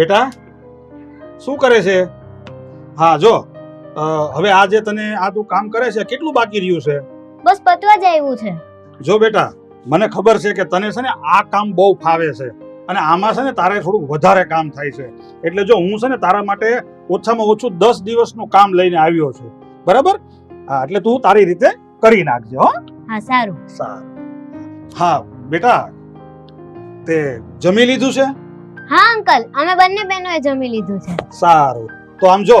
બેટા શું કરે છે? હા જો હવે આ જે તને આ તું કામ કરે છે કેટલું બાકી રહ્યું છે? બસ પતવા જ આવ્યું છે. જો બેટા મને ખબર છે કે તને છે ને આ કામ બહુ ફાવે છે અને આમાં છે ને તારે થોડુંક વધારે કામ થાય છે. એટલે જો હું છે ને તારા માટે ઓછામાં ઓછું દસ દિવસનું કામ લઈને આવ્યો છું. બરાબર? હા એટલે તું તારી રીતે કરી નાખજે હો. હા સારું. સારું. હા બેટા તે જમી લીધું છે? હા, અંકલ, અમે બંને બહેનોએ જમી લીધું છે. સારું. તો આમ જો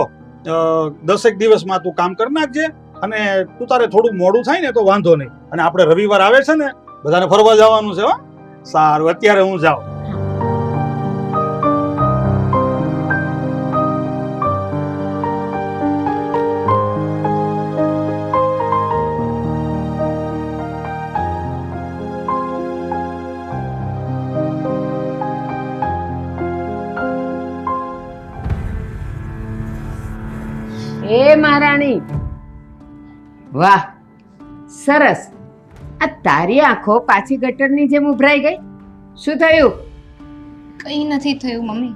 દસેક દિવસમાં તું કામ કરી નાખજે અને તું તારે થોડું મોડું થાય ને તો વાંધો નહીં. અને આપણે રવિવાર આવે છે ને, બધાને ફરવા જવાનું છે, હો. સારું, અત્યારે હું જાઉં. વાહ સરસ. આ તારી આંખો પાછી ગટરની જેમ ઉભરાઈ ગઈ. શું થયું? કંઈ નથી થયું મમ્મી.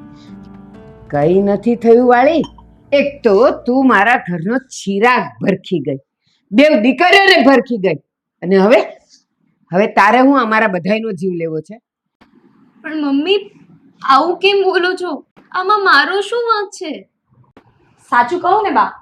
કઈ નથી થયું વાળી? એક તો તું મારા ઘરનો ચિરાગ ભરખી ગઈ. બે દીકરીઓને ભરખી ગઈ. અને હવે? હવે તારે હું અમારા બધાયનો જીવ લેવો છે? પણ મમ્મી આવું કેમ બોલો છો? આમાં મારો શું વાંક છે? સાચું કહું ને બા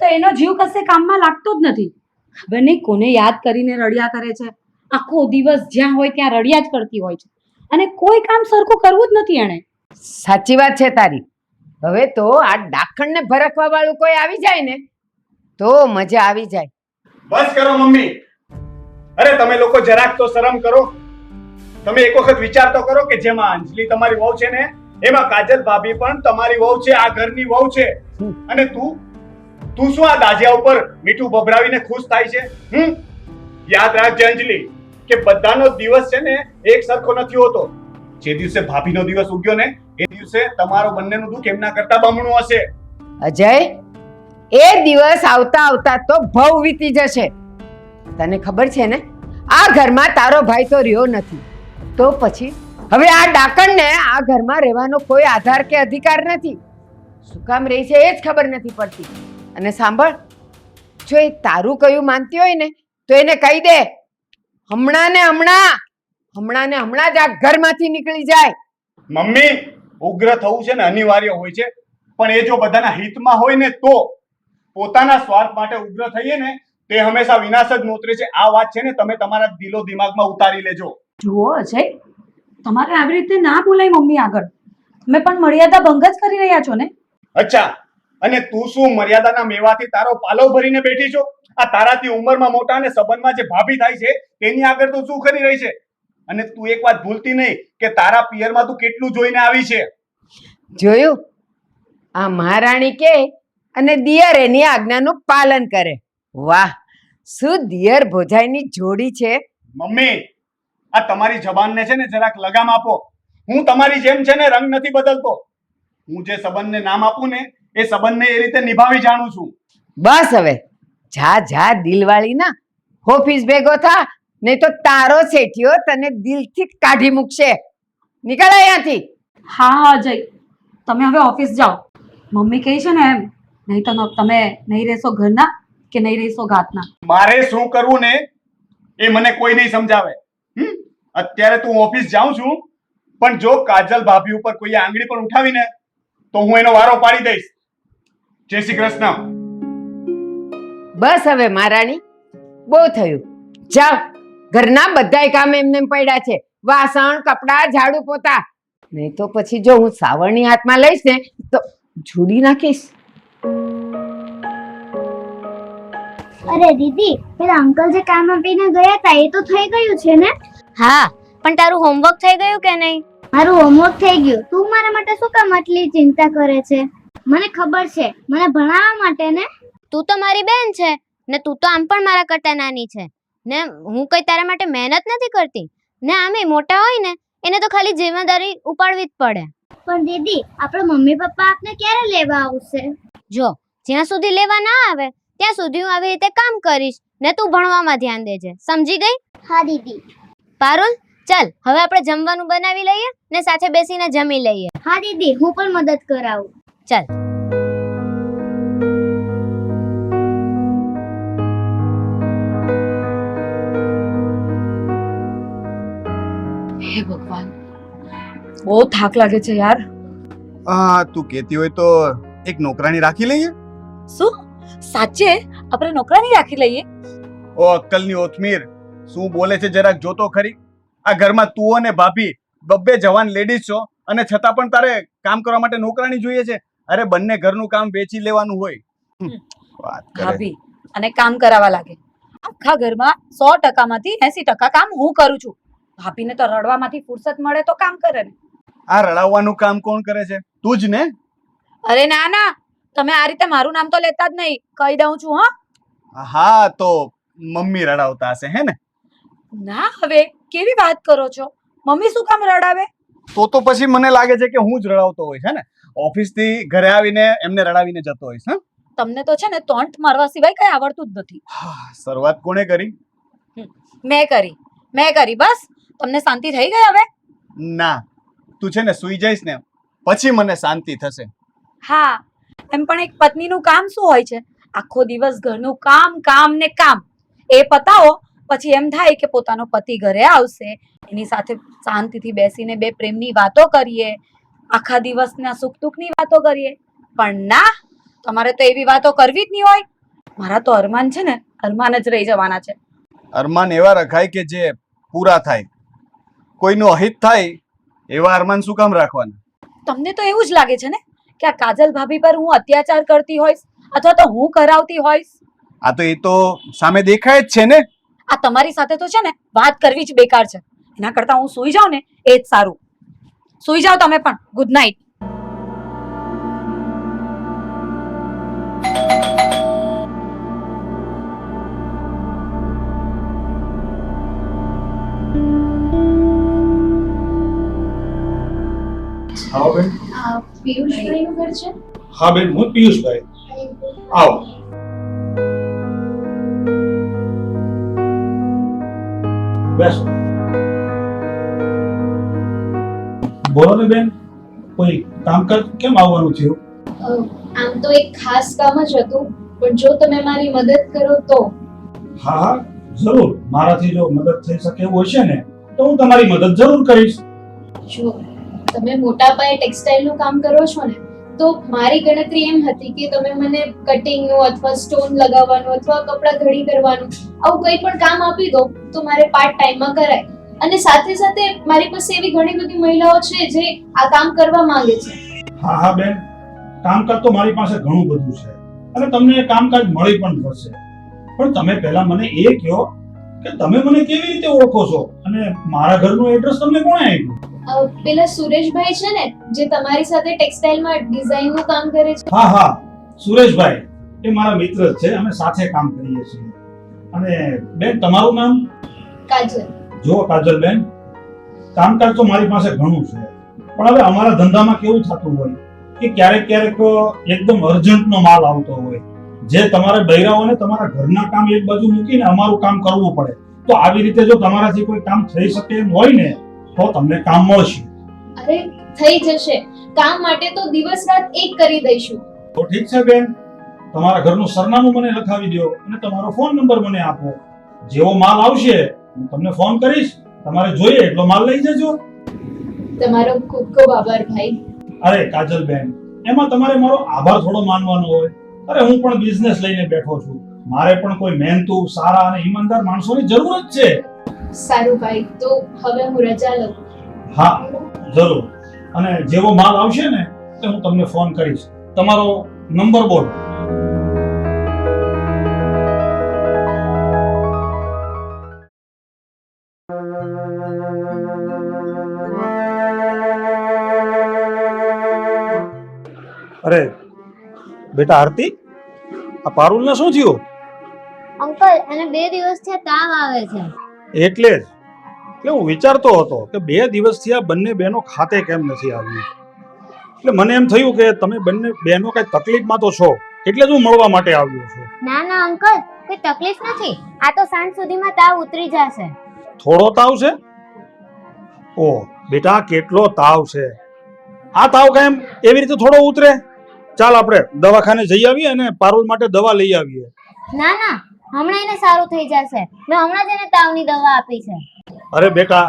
તો એનો જીવ કશે કામમાં લાગતો જ નથી. ખબર નહીં કોને યાદ કરીને રડ્યા કરે છે? આખો દિવસ જ્યાં હોય ત્યાં રડ્યા જ કરતી હોય છે. અને કોઈ કામ સરખું કરવું જ નથી એણે. સાચી વાત છે તારી. હવે તો આ ડાખણને ભરખવા વાળું કોઈ આવી જાય ને તો મજા આવી જાય. બસ કરો મમ્મી. અરે તમે લોકો જરાક તો શરમ કરો. તમે એક વખત વિચાર તો કરો કે જેમાં અંજલિ તમારી વહુ છે ને એમાં કાજલ ભાભી પણ તમારી વહુ છે આ ઘરની વહુ છે. અને તું તું શું આ દાજિયા ઉપર મીઠું ભભરાવીને ખુશ થાય છે? હમ? યાદ રાખજે અંજલિ, કે બધાનો દિવસ છે ને એક સરખો નથી હોતો. જે દિવસે ભાભીનો દિવસ ઉગ્યો ને, એ દિવસે તમારો બંનેનું દુઃખ એમના કરતા બમણું હશે. અજય, એ દિવસ આવતા આવતા તો ભવ વીતી જશે. તને ખબર છે ને? આ ઘરમાં તારો ભાઈ તો રહ્યો નથી. તો પછી? હવે આ ડાકણને આ ઘરમાં રહેવાનો કોઈ આધાર કે અધિકાર નથી. શું કામ રહી છે એ જ ખબર નથી પડતી. અને સાંભળ જો એ તારું કયું માનતી હોય ને તો એને કહી દે હમણાં ને હમણાં હમણાં ને હમણાં જ આ ઘરમાંથી નીકળી જાય. મમ્મી ઉગ્ર થવું છે ને અનિવાર્ય હોય છે. પણ એ જો બધાના હિતમાં હોય ને તો પોતાના સ્વાર્થ માટે ઉગ્ર થઈએ ને તે હંમેશા વિનાશ જ નોતરે છે. આ વાત છે ને તમે તમારા દિલો દિમાગમાં ઉતારી લેજો. જુઓ અજય તમારે આવી રીતે ના બોલાય મમ્મી આગળ. તમે પણ મર્યાદા ભંગ જ કરી રહ્યા છો ને? અચ્છા અને તું શું મર્યાદાના મેવાથી તારો પાલવ ભરીને બેઠી છો? આ તારાથી ઉંમરમાં મોટા અને સંબંધમાં જે ભાભી થાય છે તેની આગળ તું શું કરી રહી છે? અને તું એક વાત ભૂલતી નહીં કે તારા પિયરમાં તું કેટલું જોઈને આવી છે? જોયું? આ મહારાણી કે અને દિયર એની આજ્ઞાનું પાલન કરે. વાહ! શું દિયર ભોજાઈની જોડી છે? મમ્મી આ તમારી જબાનને છે ને જરાક લગામ આપો. હું તમારી જેમ છે ને રંગ નથી બદલતો. હું જે સંબંધને નામ આપું ને એ સંબંધને એ રીતે નિભાવી જાણું છું. બસ હવે. જા જા દિલવાળી ના ઓફિસ ભેગો થા નહીં તો તારો શેઠિયો તને દિલથી કાઢી મૂકશે. નીકળ અહીંયાથી. હા હા અજય તમે હવે ઓફિસ જાઓ. મમ્મી કહે છે ને એમ નહીં તો તમે નહીં રહેશો ઘરના કે નહીં રહેશો ઘાતના મારે શું કરવું ને એ મને કોઈ નહીં સમજાવે. હમ? અત્યારે તું ઓફિસ જાઉં છું પણ જો કાજલ ભાભી ઉપર કોઈ આંગળી પણ ઉઠાવીને તો હું એનો વારો પાડી દઈશ. જય શ્રી કૃષ્ણ. બસ હવે મહારાણી બહુ થયું. જાઓ ઘરના બધાય કામ એમને એમ પડ્યા છે. વાસણ કપડાં ઝાડુ પોતા. નહીં તો પછી જો હું સાવરણી હાથમાં લઈશ ને તો જોડી નાખીશ. અરે દીદી પેલા અંકલ જે કામ આપીને ગયા હતા એ તો થઈ ગયું છે ને? હા પણ તારું હોમવર્ક થઈ ગયું કે નહીં? મારું હોમવર્ક થઈ ગયું. તું મારા માટે શું કામ આટલી ચિંતા કરે છે? મને ખબર છે. મને ભણાવવા માટે ને તું તો મારી બેન છે ને તું તો આમ પણ મારા કરતા નાની છે. ને હું કઈ તારા માટે મહેનત નથી કરતી? ને આમે મોટા હોય ને એને તો ખાલી જિમ્મેદારી ઉપાડવી જ પડે. પણ દીદી આપણા મમ્મી પપ્પા આપને ક્યારે લેવા આવશે? જો જ્યાં સુધી લેવા ના આવે ત્યાં સુધી હું આવી રીતે કામ કરીશ. ને તું ભણવામાં ધ્યાન દેજે. સમજી ગઈ? હા દીદી. પારુલ ચાલ હવે આપણે જમવાનું બનાવી લઈએ ને સાથે બેસીને જમી લઈએ. હા દીદી હું પણ મદદ કરાવું. ચાલ. હે ભગવાન બહુ થાક લાગે છે યાર. આ તું કહેતી હોય તો એક નોકરાણી રાખી લઈએ? શું? સાચે? આપણે નોકરાની રાખી લઈએ? ઓ અક્કલની ઓથમીર શું બોલે છે જરાક જોતો ખરી? આ ઘરમાં તું અને ભાભી બબ્બે જવાન લેડીઝ છો અને છતાં પણ તારે કામ કરવા માટે નોકરાણી જોઈએ છે. અરે બંને ઘરનું કામ વેચી લેવાનું હોય. વાત કરે. ભાભી અને કામ કરાવવા લાગે. આખા ઘરમાં સો ટકામાંથી એસી ટકા કામ હું કરું છું. ભાભીને તો રડવામાંથી ફુરસત મળે તો કામ કરે ને. આ રડાવવાનું કામ કોણ કરે છે? તું જ ને? અરે ના ના. તમે આ રીતે મારું નામ તો લેતા જ નહીં. કહી દઉં છું હા. હા તો મમ્મી રડાવતા હશે હે ને? ના હવે કેવી વાત કરો છો? મમ્મી શું કામ રડાવે? તો તો પછી મને લાગે છે કે હું જ રડાવતો હોય છે ને? ઓફિસથી ઘરે આવીને એમને રડાવીને જતો હોઈશ હા? તમને તો છે ને તોંટ મારવા સિવાય કઈ આવડતું જ નથી. શરૂઆત કોણે કરી? મેં કરી મેં કરી બસ. તમને શાંતિ થઈ ગઈ હવે? ના તું છે ને સુઈ જઈશ ને પછી મને શાંતિ થશે. હા એમ પણ એક પત્નીનું કામ શું હોય છે? આખો દિવસ ઘરનું કામ કામ ને કામ. એ પતાવો પછી એમ થાય કે પોતાનો પતિ ઘરે આવશે. એની સાથે શાંતિથી બેસીને બે પ્રેમની વાતો કરીએ. આખા દિવસના સુખ દુઃખની વાતો કરીએ. પણ ના તમારે તો એવી વાતો કરવી જ નહીં હોય. મારા તો અરમાન છે ને અરમાન જ રહી જવાના છે. અરમાન એવા રખાય કે જે પૂરા થાય. કોઈનું અહિત થાય એવા અરમાન શું કામ રાખવાના? તમને તો એવું જ લાગે છે ને કે આ કાજલ ભાભી પર હું અત્યાચાર કરતી હોઈશ અથવા તો હું કરાવતી હોઈશ? આ તો એ તો સામે દેખાય જ છે ને. આ તમારી સાથે તો છે ને વાત કરવી જ બેકાર છે. એના કરતા હું સૂઈ જાઉં ને એ જ સારું. સૂઈ જાઓ તમે પણ. ગુડ નાઇટ હા બેન. પિયુષભાઈનું ઘર છે? હા બેન હું પિયુષભાઈ. આવો. બેસો. બોલો ને બેન કોઈ કામકાજ કેમ આવવાનું થયું? આમ તો એક ખાસ કામ જ હતું પણ જો તમે મારી મદદ કરો તો. હા હા જરૂર. મારાથી જો મદદ થઈ શકે એવું હશે ને તો હું તમારી મદદ જરૂર કરીશ. જો તમે મોટા પાયે ટેક્સટાઇલનું કામ કરો છો ને તો મારી ગણતરી એમ હતી કે તમે મને કટિંગનું અથવા સ્ટોન લગાવવાનું અથવા કપડાં ઘડી કરવાનું આવું કંઈ પણ કામ આપી દો તો મારે પાર્ટ ટાઈમમાં કરાય. અને સાથે સાથે મારી પાસે એવી ઘણી બધી મહિલાઓ છે જે આ કામ કરવા માંગે છે. હા હા બેન. કામકાજ તો મારી પાસે ઘણું બધું છે. અને તમને કામકાજ મળી પણ પડશે પણ તમે પહેલા મને એ કહો કે તમે મને કેવી રીતે ઓળખો છો? અને મારા ઘરનું એડ્રેસ તમને કોણે આપ્યું? પેલા સુરેશભાઈ છે ને જે તમારી સાથે ટેક્સટાઇલમાં ડિઝાઇનનું કામ કરે છે. હા હા. સુરેશભાઈ એ મારા મિત્ર છે. અમે સાથે કામ કરીએ છીએ. અને બેન તમારું નામ? કાજલ. જુઓ કાજલબેન કામકાજ તો મારી પાસે ઘણું છે પણ હવે અમારા ધંધામાં કેવું થતું હોય કે ક્યારેક ક્યારેક એકદમ અર્જન્ટનો માલ આવતો હોય જે તમારે બૈરાઓને તમારા ઘરના કામ એક બાજુ મૂકીને અમારું કામ કરવું પડે. તો આવી રીતે જો તમારાથી કોઈ કામ થઈ શકે એમ હોય ને તો તમને કામ મળશે. અરે થઈ જશે. કામ માટે તો દિવસ રાત એક કરી દઈશું. તો ઠીક છે બેન તમારા ઘરનું સરનામું મને લખાવી દો અને તમારો ફોન નંબર મને આપો. જેવો માલ આવશે હું તમને ફોન કરીશ તમારે જોઈએ એટલો માલ લઈ જજો. તમારો ખૂબ ખૂબ આભાર ભાઈ. અરે કાજલબેન એમાં તમારે મારો આભાર થોડો માનવાનો હોય. અરે હું પણ બિઝનેસ લઈને બેઠો છું. મારે પણ કોઈ મહેનતુ સારા અને ઈમાનદાર માણસોની જરૂર જ છે. સારું ભાઈ તો હવે હું રજા લઉં. હા જરૂર. અને જેવો માલ આવશે ને તે હું તમને ફોન કરીશ. તમારો નંબર બોલો. અરે બેટા આરતી આ પારુલ ને શું થયું? અંકલ એને બે દિવસથી તાવ આવે છે. એટલે જ. એટલે હું વિચારતો હતો કે બે દિવસથી આ બંને બહેનો ખાતે કેમ નથી આવી? એટલે મને એમ થયું કે તમે બંને બહેનો કઈ તકલીફમાં તો છો એટલે જ હું મળવા માટે આવ્યો છું. ના ના અંકલ કોઈ તકલીફ નથી. આ તો સાંજ સુધીમાં તાવ ઉતરી જશે. થોડો તાવ છે? ઓ બેટા કેટલો તાવ છે. આ તાવ કેમ એવી રીતે થોડો ઉતરે? ચાલ આપણે દવાખાને જઈ આવીએ અને પારુલ માટે દવા લઈ આવીએ. ના ના હમણાં એને સારું થઈ જશે. મેં હમણાં જ એને તાવની દવા આપી છે. અરે બેટા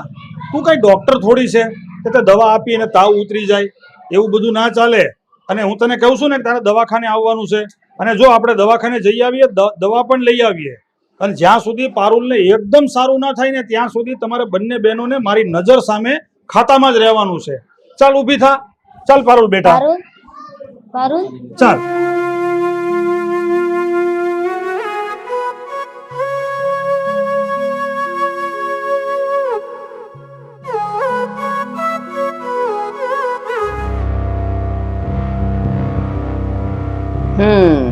તું કઈ ડોક્ટર થોડી છે? કે તે દવા આપી અને તાવ ઉતરી જાય. એવું બધું ના ચાલે. અને હું તને કહું છું ને તારે દવાખાને આવવાનું છે. અને જો આપણે દવાખાને જઈ આવીએ દવા પણ લઈ આવીએ. અને જ્યાં સુધી પારુલને એકદમ સારું ના થાય ને ત્યાં સુધી તમારે બંને બહેનોને મારી નજર સામે ખાતામાં જ રહેવાનું છે. ચાલ ઊભી થા. ચાલ પારુલ બેટા. પારુલ ચાલ હમ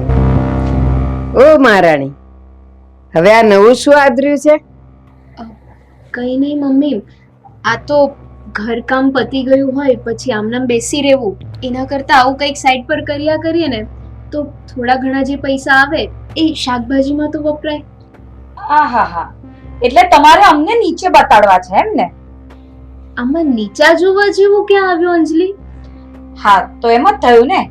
ઓ મહારાણી. હવે આ નવું શું આદર્યું છે? કઈ નહીં મમ્મી. આ તો ઘરકામ પતી ગયું હોય પછી આમનામ બેસી રહેવું એના કરતાં આવું કંઈક સાઈડ પર કર્યા કરીએ ને તો થોડા ઘણા જે પૈસા આવે એ શાકભાજીમાં તો વપરાય. આ હા હા એટલે તમારે અમને નીચે બતાડવા છે એમ ને? આમાં નીચા જોવા જેવું ક્યાં આવ્યું અંજલિ? હા તો એમ જ થયું ને.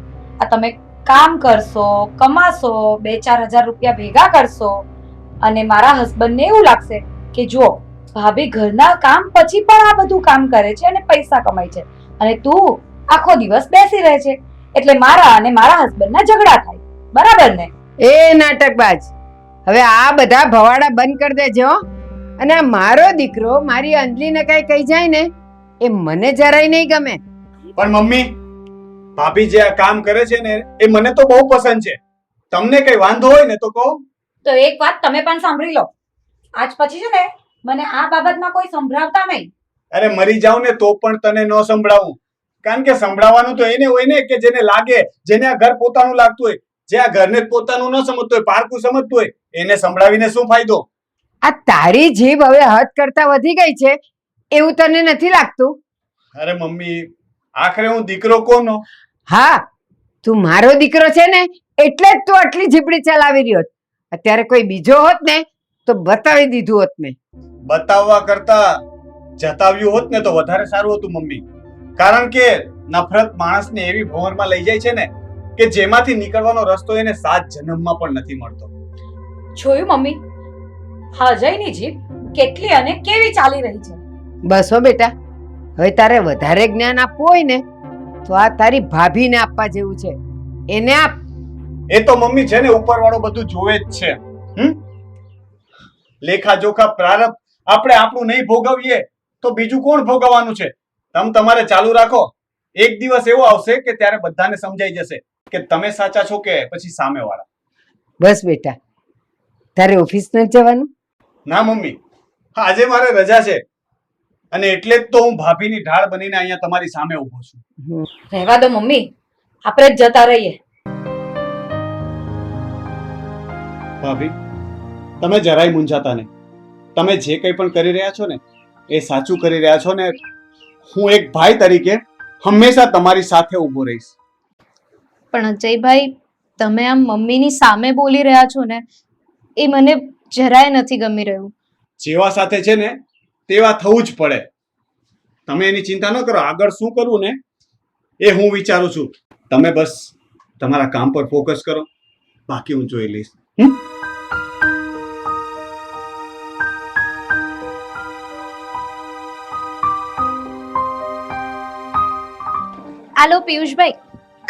આ તમે કામ કરશો કમાશો બે ચાર હજાર રૂપિયા ભેગા કરશો અને મારા હસબન્ડને એવું લાગશે કે જો ભાભી ઘરના કામ પછી પણ આ બધું કામ કરે છે અને પૈસા કમાય છે. અને તું આખો દિવસ બેસી રહે છે. એટલે મારા અને મારા હસબન્ડના ઝઘડા થાય. બરાબર ને? એ નાટકબાજ હવે આ બધા ભવાડા બંધ કરી દેજો અને આ મારો દીકરો મારી અંજલીને કઈ કહી જાય ને એ મને જરાય નહીં ગમે. પણ મમ્મી ભાભી જે આ કામ કરે છે ને એ મને તો બહુ પસંદ છે. તમને કઈ વાંધો હોય ને તો કહો. તો એક વાત તમે પણ સાંભળી લો. આજ પછી છે ને મને આ બાબતમાં કોઈ સંભળાવતા નહીં. અરે મરી જાવ ને તો પણ તને ન સંભળાવું. કારણ કે સંભળાવવાનું તો એને હોય ને કે જેને લાગે જેને આ ઘર પોતાનું લાગતું હોય. જે આ ઘરને પોતાનું ન સમજતું હોય પારકું સમજતું હોય એને સંભળાવીને શું ફાયદો? આ તારી જીભ હવે હદ કરતા વધી ગઈ છે. એવું તને નથી લાગતું? અરે મમ્મી આખરે હું દીકરો કોનો? હા તું મારો દીકરો છે ને એટલે જ તું આટલી જીપડી ચલાવી રહ્યો. છે. અત્યારે કોઈ બીજો હોત ને તો બતાવી દીધું હોત મેં. બતાવવા કરતા જતાવ્યું હોત ને તો વધારે સારું હતું મમ્મી. કારણ કે નફરત માણસને એવી ભંવરમાં લઈ જાય છે ને કે જેમાંથી નીકળવાનો રસ્તો એને સાત જન્મમાં પણ નથી મળતો. જોયું મમ્મી? અજયની જીભ કેટલી અને કેવી ચાલી રહી છે? બસ હો બેટા. હવે તારે વધારે જ્ઞાન આપવું હોય ને તો આ તારી ભાભીને આપવા જેવું છે. એને આપ. એ તો મમ્મી છે ને ઉપરવાળો બધું જોવે જ છે. હમ? લેખા જોખા પ્રારબ્ધ આપણે આપણું નહીં ભોગવીએ તો બીજું કોણ ભોગવવાનું છે? તમ તમારે ચાલુ રાખો. એક દિવસ એવો આવશે કે ત્યારે બધાને સમજાઈ જશે કે તમે સાચા છો કે પછી સામેવાળા. બસ બેટા. તારે ઓફિસ ન જવાનું? ના મમ્મી. આજે મારે રજા છે. અને એટલે જ તો હું ભાભીની ઢાળ બનીને અહીંયા તમારી સામે ઊભો છું. રહેવા દો મમ્મી. આપણે જ જતા રહીએ. ભાભી તમે જરાય મૂંઝાતા નહીં. તમે જે કંઈ પણ કરી રહ્યા છો ને એ સાચું કરી રહ્યા છો ને હું એક ભાઈ તરીકે હંમેશા તમારી સાથે ઊભો રહીશ. પણ અજયભાઈ તમે આમ મમ્મીની સામે બોલી રહ્યા છો ને એ મને જરાય નથી ગમી રહ્યું. જેવા સાથે છે ને તેવા થવું જ પડે. તમે એની ચિંતા ન કરો આગળ શું કરવું ને એ હું વિચારું છું. તમે બસ તમારા કામ પર ફોકસ કરો બાકી હું જોઈ લઈશ. હમ? આલો પિયુષભાઈ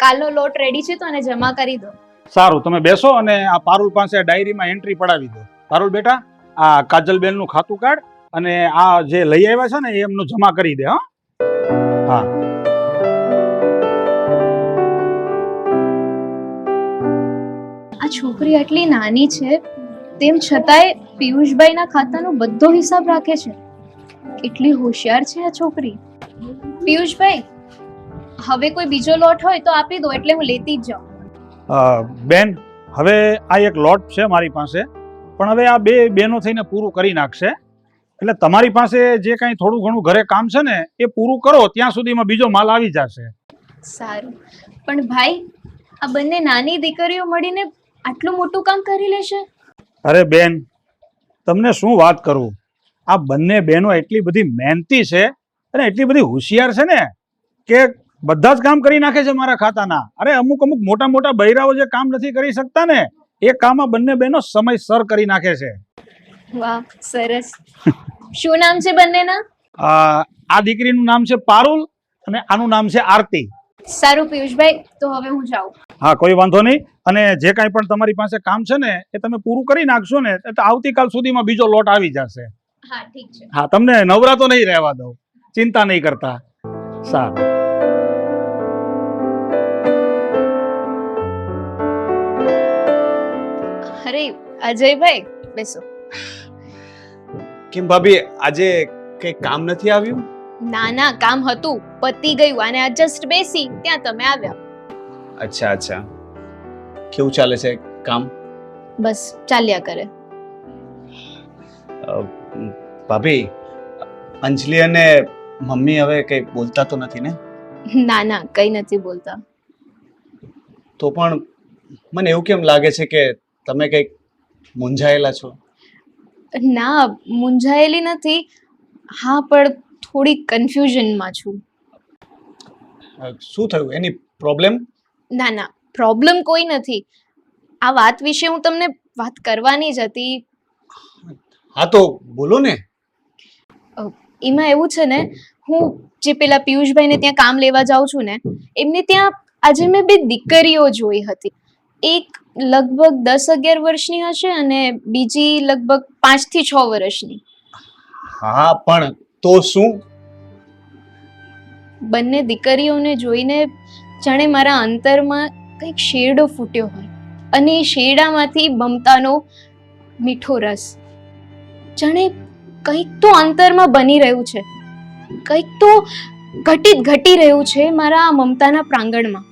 કાલનો લોટ રેડી છે તો અને જમા કરી દો. સારું તમે બેસો અને આ પારુલ પાસે ડાયરીમાં એન્ટ્રી પડાવી દો. પારુલ બેટા આ કાજલબેનનું ખાતું કાર્ડ અને આ જે લઈ આવ્યા છે ને એ એમનું જમા કરી દે હા. હા. આ છોકરી આટલી નાની છે તેમ છતાંય પિયુષભાઈના ખાતાનો બધો હિસાબ રાખે છે. કેટલી હોશિયાર છે આ છોકરી. પિયુષભાઈ હવે કોઈ બીજો લોટ હોય તો આપી દો એટલે હું લેતી જ જાઉં. બેન હવે આ એક લોટ છે મારી પાસે પણ હવે આ બે બેનો થઈને પૂરું કરી નાખશે. એટલે તમારી પાસે જે કાંઈ થોડું ઘણું ઘરે કામ છે ને એ પૂરું કરો ત્યાં સુધીમાં બીજો માલ આવી જશે. સારું. પણ ભાઈ આ બંને નાની દીકરીઓ મળીને આટલું મોટું કામ કરી લેશે? અરે બેન તમને શું વાત કરું? આ બંને બહેનો એટલી બધી મહેનતી છે અને એટલી બધી હોશિયાર છે ને કે બધા જ કામ કરી નાખે છે મારા ખાતાના. અરે અમુક અમુક મોટા મોટા બૈરાઓ જે કામ નથી કરી શકતા ને એ કામ આ બંને બહેનો સમયસર કરી નાખે છે. વાહ સરસ. શું નામ છે બંનેના? આ આ દીકરીનું નામ છે પારુલ અને આનું નામ છે આરતી. સારું પિયુષભાઈ તો હવે હું જાઉં. હા કોઈ વાંધો નહીં. અને જે કાંઈ પણ તમારી પાસે કામ છે ને એ તમે પૂરું કરી નાખશો ને તો આવતીકાલ સુધીમાં બીજો લોટ આવી જશે. હા ઠીક છે. હા તમને નવરા તો નહીં રહેવા દઉં. ચિંતા નહીં કરતા. સારું. અજયભાઈ બેસો. કેમ ભાભી આજે કઈ કામ નથી આવ્યું? ના ના કામ હતું પતી ગયું અને આ જસ્ટ બેસી ત્યાં તમે આવ્યા. અચ્છા અચ્છા. કેવું ચાલે છે કામ? બસ ચાલ્યા કરે. અ, ભાભી અંજલિ અને મમ્મી હવે કઈ બોલતા તો નથી ને? ના ના કઈ નથી બોલતા. તો પણ મને એવું કેમ લાગે છે કે તમે કંઈક મૂંઝાયેલા છો? ના મૂંઝાયેલી નથી. હા પણ થોડી કન્ફ્યુઝનમાં છું. શું થયું? એની પ્રોબ્લેમ? ના ના પ્રોબ્લેમ કોઈ નથી. આ વાત વિશે હું તમને વાત કરવાની જ હતી. હા તો બોલો ને. એમાં એવું છે ને હું જે પેલા પિયુષભાઈને ત્યાં કામ લેવા જાઉં છું ને એમને ત્યાં આજે મેં બે દીકરીઓ જોઈ હતી. એક લગભગ દસ અગિયાર વર્ષની હશે અને બીજી લગભગ પાંચથી છ વર્ષની. હા પણ તો શું? બંને દીકરીઓને જોઈને જાણે મારા અંતરમાં કંઈક શેરડો ફૂટ્યો હોય અને એ શેરડામાંથી મમતાનો મીઠો રસ. જાણે કંઈક તો અંતરમાં બની રહ્યું છે. કંઈક તો ઘટિત ઘટી રહ્યું છે મારા મમતાના પ્રાંગણમાં.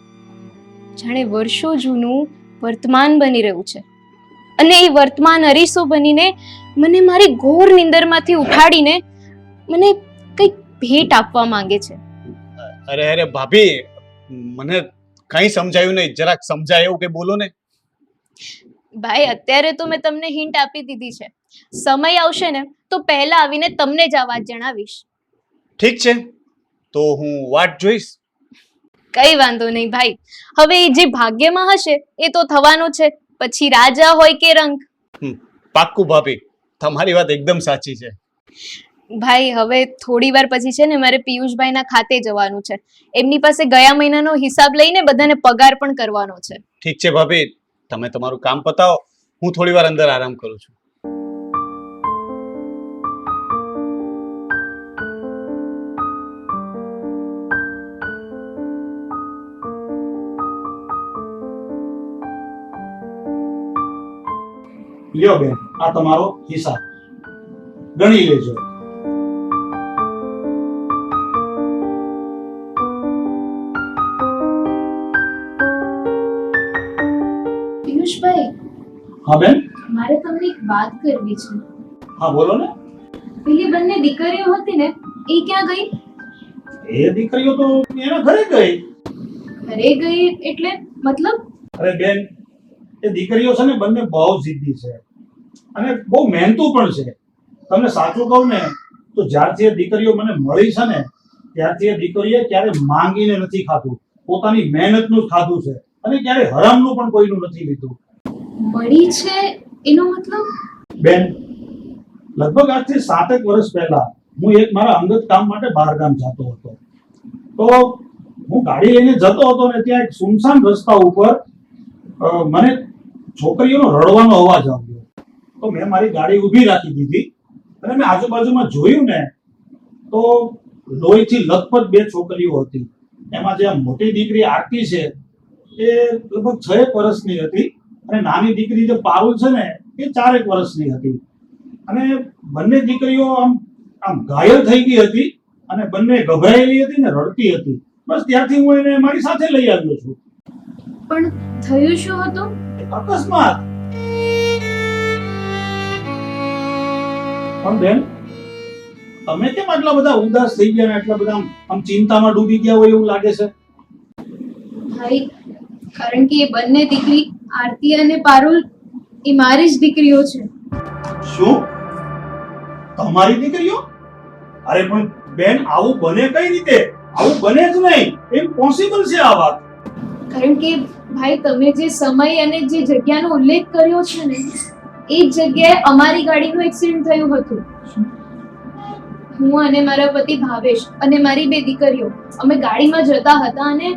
જાણે વર્ષો જૂનું વર્તમાન બની રહ્યું છે. અને એ વર્તમાન અરીસો બનીને મને મારી ઘોર નિંદરમાંથી ઉઠાડીને મને કંઈક ભેટ આપવા માંગે છે. અરે અરે ભાભી મને કઈ સમજાયું નહીં. જરાક સમજાય એવું કે બોલો ને. ભાઈ અત્યારે તો મેં તમને હિન્ટ આપી દીધી છે. સમય આવશે ને તો પહેલા આવીને તમને જ આ વાત જણાવીશ. ઠીક છે. તો હું વાટ જોઈશ. કઈ વાંધો નહીં ભાઈ. હવે એ જે ભાગ્યમાં હશે એ તો થવાનું છે. પછી રાજા હોય કે રંગ? પાક્કું ભાભી તમારી વાત એકદમ સાચી છે. ભાઈ હવે થોડી વાર પછી છે ને મારે પિયુષભાઈના ખાતે જવાનું છે. એમની પાસે ગયા મહિનાનો હિસાબ લઈને બધાને પગાર પણ કરવાનો છે. ઠીક છે ભાભી તમે તમારું કામ પતાવો. હું થોડી વાર અંદર આરામ કરું છું. લ્યો બેન આ તમારો હિસાબ. ગણી લેજો. પિયુષભાઈ હા બેન? મારે તમને એક વાત કરવી છે. હા બોલો ને. પેલી બંને દીકરીઓ હતી ને એ ક્યાં ગઈ? એ દીકરીઓ તો એના ઘરે ગઈ. ઘરે ગઈ એટલે મતલબ? અરે બેન એ દીકરીઓ છે ને બંને બહુ જિદ્દી છે. અને બહુ મહેનતુ પણ છે. તમને સાચું કહું ને તો જ્યારથી એ દીકરીઓ મને મળી છે ને ત્યારથી એ દીકરીએ ક્યારે માંગીને નથી ખાધું. પોતાની મહેનતનું જ ખાધું છે. અને ક્યારે હરામનું પણ કોઈનું નથી લીધું. મળી છે એનો મતલબ? બેન લગભગ આજથી સાતેક વર્ષ પહેલા હું એક મારા અંગત કામ માટે બહારગામ જતો હતો. તો હું ગાડી લઈને જતો હતો ને ત્યાં એક સુમસાન રસ્તા ઉપર મને છોકરીઓનો રડવાનો અવાજ આવ્યો. તો મેં મારી ગાડી ઊભી રાખી દીધી. અને મેં આજુબાજુમાં જોયું ને તો લોહીથી લથપથ બે છોકરીઓ હતી. એમાં જે મોટી દીકરી આરતી છે એ લગભગ છ એક વર્ષની હતી. અને નાની દીકરી જે પારુલ છે ને એ ચારેક વર્ષની હતી. અને બંને દીકરીઓ આમ આમ ઘાયલ થઈ ગઈ હતી અને બંને ગભરાયેલી હતી ને રડતી હતી. બસ ત્યાંથી હું એને મારી સાથે લઈ આવ્યો છું. પણ થયું શું હતું? અકસ્માત. પણ બેન તમે કેમ આટલા બધા ઉદાસ થઈ ગયા ને બધા આમ- આમ ચિંતામાં ડૂબી ગયા હોય એવું લાગે છે? ભાઈ કારણ કે એ બંને દીકરી આરતી અને પારુલ એ મારી જ દીકરીઓ છે. શું? તમારી દીકરીઓ? અરે પણ બેન આવું બને કઈ રીતે? આવું બને જ નહીં. ઇમ્પોસિબલ છે આ વાત? કારણ કે ભાઈ તમે જે સમય અને જે જગ્યાનો ઉલ્લેખ કર્યો છે ને એ જ જગ્યાએ અમારી ગાડીનું એક્સિડન્ટ થયું હતું. હું અને મારા પતિ ભાવેશ અને મારી બે દીકરીઓ, અમે ગાડીમાં જતા હતા અને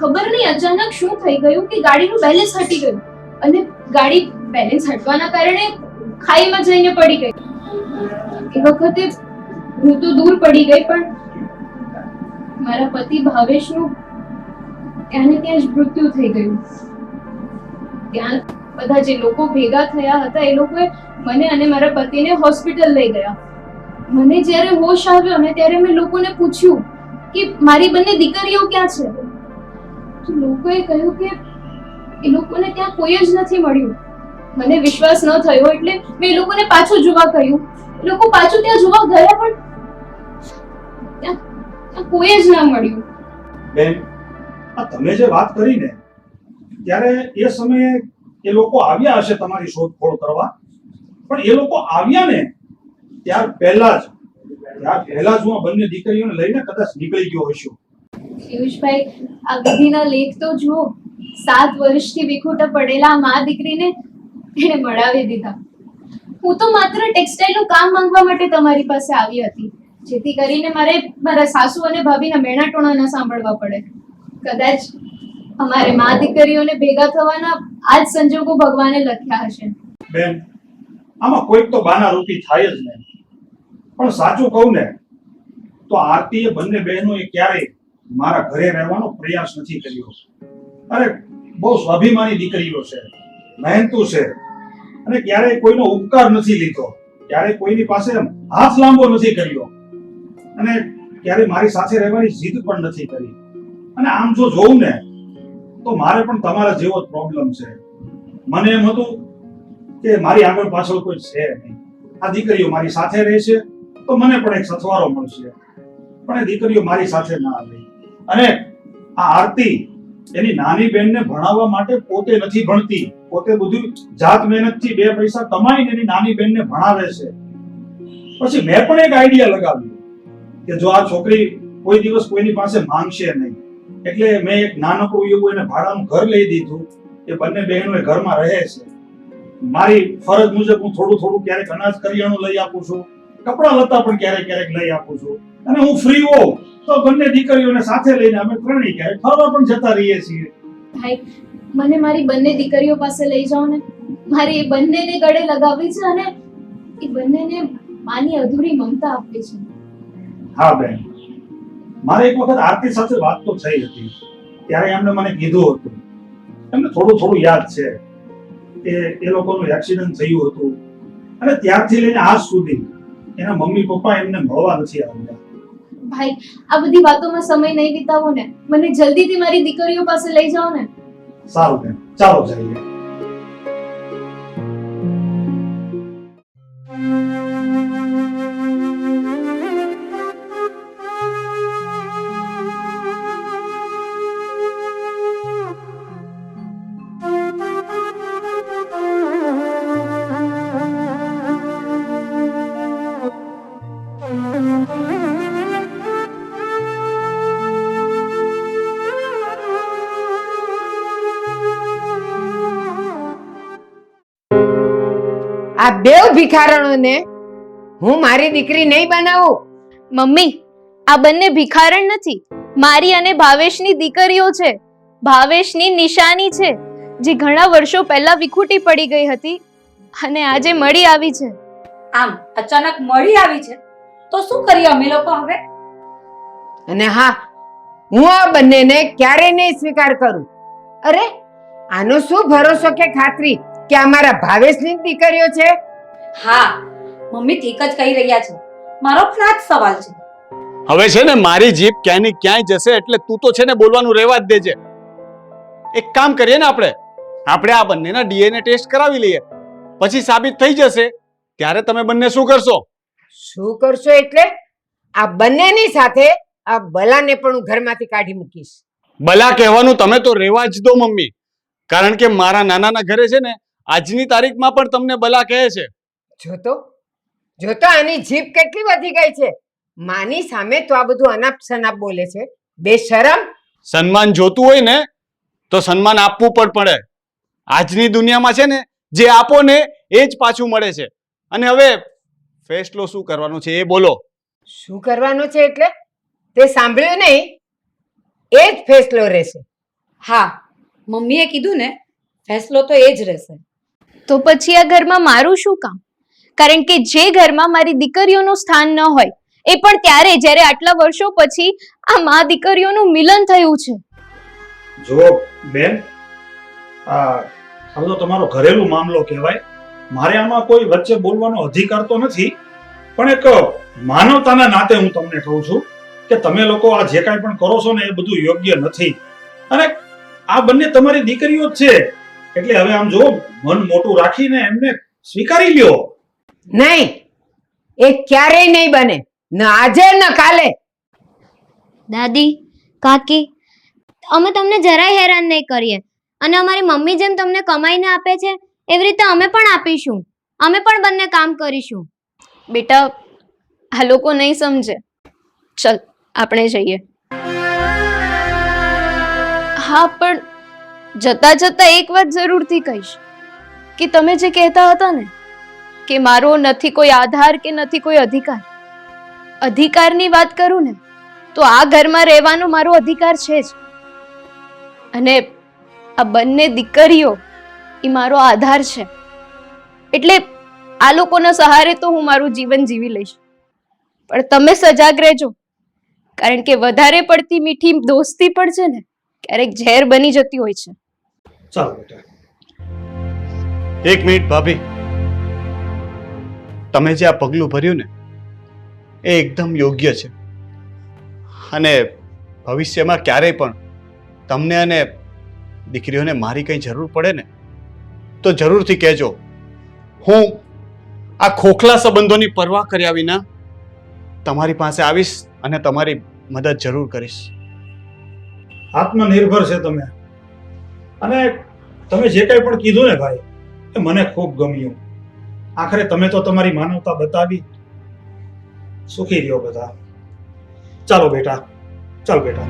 ખબર નહીં અચાનક શું થઈ ગયું કે ગાડીનું બેલેન્સ હટી ગયું અને ગાડી બેલેન્સ હટવાના કારણે ખાઈમાં જઈને પડી ગઈ. એ વખતે હું તો દૂર પડી ગઈ પણ મારા પતિ ભાવેશનું ત્યાં ને ત્યાં જ મૃત્યુ થઈ ગયું. ત્યાં બધા જે લોકો ભેગા થયા હતા, એ લોકોએ મને અને મારા પતિને હોસ્પિટલ લઈ ગયા. મને જ્યારે હોશ આવ્યો ને ત્યારે મેં લોકોને પૂછ્યું કે મારી બંને દીકરીઓ ક્યાં છે? તો લોકોએ કહ્યું કે એ લોકોને ત્યાં કોઈ જ નથી મળ્યું. મને વિશ્વાસ ન થયો એટલે મેં એ લોકોને પાછું જોવા કહ્યું. એ લોકો પાછું ત્યાં જોવા ગયા પણ કોઈ જ ના મળ્યું. બેન, આ તમે જે વાત કરી ને ત્યારે એ સમયે એ લોકો આવ્યા હશે તમારી શોધખોળ કરવા. પણ એ લોકો આવ્યા ને ત્યાર પહેલા જ, ત્યાર પહેલા જ હું આ બંને દીકરીઓને લઈને કદાચ નીકળી ગયો હશું. પિયુષભાઈ, આ વિધિના લેખ તો જુઓ. સાત વર્ષથી વિખૂટા પડેલા મા દીકરીને એને મળાવી દીધા. હું તો માત્ર ટેક્સટાઇલનું કામ માંગવા માટે તમારી પાસે આવી હતી. જેથી કરીને મારે મારા સાસુ અને ભાભીના મેણા ટોણા ન સાંભળવા પડે. કદાચ અમારે મા દીકરીઓને ભેગા થવાના આ સંજોગો ભગવાને લખ્યા હશે. બેન, આમાં કોઈક તો બાના રૂપી થાય જ નહીં. પણ સાચું કહું ને, તો આરતીએ બંને બહેનોએ ક્યારેય મારા ઘરે રહેવાનો પ્રયાસ નથી કર્યો. અરે, બહુ સ્વાભિમાની દીકરીઓ છે, મહેનતુ છે, અને ક્યારેય કોઈનો ઉપકાર નથી લીધો. ક્યારેય કોઈની પાસે હાથ લાંબો નથી કર્યો. અને ક્યારેય મારી સાથે રહેવાની જીદ પણ નથી કરી. અને આમ જો જોઉં ને તો મારે પણ તમારા જેવો જ પ્રોબ્લેમ છે. મને એમ હતું કે મારી આગળ પાછળ કોઈ છે નહીં. આ દીકરીઓ મારી સાથે રહેશે તો મને પણ એક સથવારો મળશે. પણ એ દીકરીઓ મારી સાથે ના રહી. અને આ આરતી એની નાની બેનને ભણાવવા માટે પોતે નથી ભણતી. પોતે બધું જાત મહેનતથી બે પૈસા કમાઈને એની નાની બહેનને ભણાવે છે. પછી મેં પણ એક આઈડિયા લગાવ્યો કે જો આ છોકરી કોઈ દિવસ કોઈની પાસે માંગશે નહીં. એટલે મેં એક નાનકડું એવું એને ભાડાનું ઘર લઈ દીધું. એ બંને બહેનો એ ઘરમાં રહે છે. મારી ફરજ મુજબ હું થોડું થોડું ક્યારેક અનાજ કરિયાણું લઈ આપું છું. કપડાં લતા પણ ક્યારેક ક્યારેક લઈ આપું છું. અને હું ફ્રી હોઉં તો બંને દીકરીઓને સાથે લઈને અમે ત્રણેય ક્યારેક ફરવા પણ જતા રહીએ છીએ. ભાઈ મને મારી બંને દીકરીઓ પાસે લઈ જાઓ ને. મારી એ બંનેને ગળે લગાવી છે અને એ બંનેને માની અધૂરી મમતા આપવી છે. હા બેન. મારે એક વખત આરતી સાથે વાત તો થઈ હતી. ત્યારે એમણે મને કીધું હતું. એમને થોડું થોડું યાદ છે કે એ લોકોનું એક્સિડન્ટ થયું હતું. અને ત્યારથી લઈને આજ સુધી એના મમ્મી પપ્પા એમને મળવા નથી આવ્યા. ભાઈ આ બધી વાતોમાં સમય નહીં વિતાવો ને. મને જલ્દીથી મારી દીકરીઓ પાસે લઈ જાઓ ને. સારું બેન ચાલો જઈએ. બેવ ભિખારણોને હું મારી દીકરી નહીં બનાવું. મમ્મી આ બંને ભિખારણ નથી. મારી અને ભાવેશની દીકરીઓ છે. ભાવેશની નિશાની છે જે ઘણા વર્ષો પહેલા વિખૂટી પડી ગઈ હતી અને આજે મળી આવી છે. આમ અચાનક મળી આવી છે? તો શું કરીએ અમે લોકો હવે? અને હા હું આ બંનેને ક્યારેય નહીં સ્વીકાર કરું. અરે! આનો શું ભરોસો કે ખાતરી કે અમારા ભાવેશની દીકરીઓ છે? હા મમ્મી ઠીક જ કહી રહ્યા છે. મારો ફ્લેટ સવાલ છે. હવે છે ને મારી જીભ ક્યાંય ક્યાંય જશે એટલે તું તો છે ને બોલવાનું રહેવા જ દેજે. એક કામ કરીએ ને આપણે. આપણે આ બંનેના ડીએનએ ટેસ્ટ કરાવી લઈએ. પછી સાબિત થઈ જશે. ત્યારે તમે બંને શું કરશો? શું કરશો એટલે? આ બંનેની સાથે આ બલાને પણ હું ઘરમાંથી કાઢી મૂકીશ. બલા કહેવાનું તમે તો રહેવા જ દો મમ્મી. કારણ કે મારા નાનાના ઘરે છે ને આજની તારીખમાં પણ તમને બલા કહે છે. જોતો? જોતો આની જીભ કેટલી વધી ગઈ છે? માની સામે તો આ બધું અનાપ સનાપ બોલે છે. બેશરમ. સન્માન જોતું હોય ને તો સન્માન આપવું પણ પડે. આજની દુનિયામાં છે ને જે આપો ને એ જ પાછું મળે છે. અને હવે ફેસલો શું કરવાનો છે એ બોલો. શું કરવાનો છે એટલે? તે સાંભળ્યું નહીં. એ જ ફેસલો રહેશે. હા મમ્મીએ કીધું ને ફેસલો તો એ જ રહેશે. તો પછી આ ઘરમાં મારું શું કામ? કારણ કે જે ઘરમાં મારી દીકરીઓનું સ્થાન ન હોય, એ પણ ત્યારે જ્યારે આટલા વર્ષો પછી આ મા દીકરીઓનું મિલન થયું છે. જો બેન, આ તમારો ઘરેલું મામલો કહેવાય. મારે આમાં કોઈ વચ્ચે બોલવાનો અધિકાર તો નથી, પણ એક માનવતાના નાતે હું તમને કહું છું કે તમે લોકો આ જે કાંઈ પણ કરો છો ને એ બધું યોગ્ય નથી. અને આ બંને તમારી દીકરીઓ જ છે. એટલે હવે આમ જો મન મોટું રાખીને એમને સ્વીકારી લ્યો. નહીં. એ ક્યારેય નહીં બને. ન આજે ન કાલે. દાદી કાકી અમે તમને જરાય હેરાન નહીં કરીએ. અને અમારી મમ્મી જેમ તમને કમાઈને આપે છે એવી રીતે અમે પણ આપીશું. અમે પણ બંને કામ કરીશું. બેટા આ લોકો નહીં સમજે. ચલ આપણે જઈએ. હા પણ જતા જતા એક વાત જરૂરથી કહીશ. કે તમે જે કહેતા હતા ને કે મારો નથી કોઈ આધાર કે નથી કોઈ અધિકાર? અધિકારની વાત કરું ને, તો આ ઘરમાં રહેવાનો મારો અધિકાર છે જ. અને આ બંને દીકરીઓ એ મારો આધાર છે. એટલે આ લોકોના સહારે તો હું મારું જીવન જીવી લઈશ. પણ તમે સજાગ રહેજો. કારણ કે વધારે પડતી મીઠી દોસ્તી પણ છે ને, ક્યારેક ઝેર બની જતી હોય છે. ચાલો બેટા. એક મિનિટ, ભાભી. તમે જે આ પગલું ભર્યું ને, એ એકદમ યોગ્ય છે. અને ભવિષ્યમાં ક્યારેય પણ તમને અને દીકરીઓને મારી કંઈ જરૂર પડે ને, તો જરૂરથી કહેજો, હું આ ખોખલા સંબંધોની પરવા કર્યા વિના તમારી પાસે આવીશ અને તમારી મદદ જરૂર કરીશ. આત્મનિર્ભર છે તમે. અને તમે જે કંઈ પણ કીધું ને ભાઈ, એ મને ખૂબ ગમ્યું. આખરે તમે તો તમારી માનવતા બતાવી સુખી રહ્યો બધા. ચાલો બેટા ચાલ બેટા.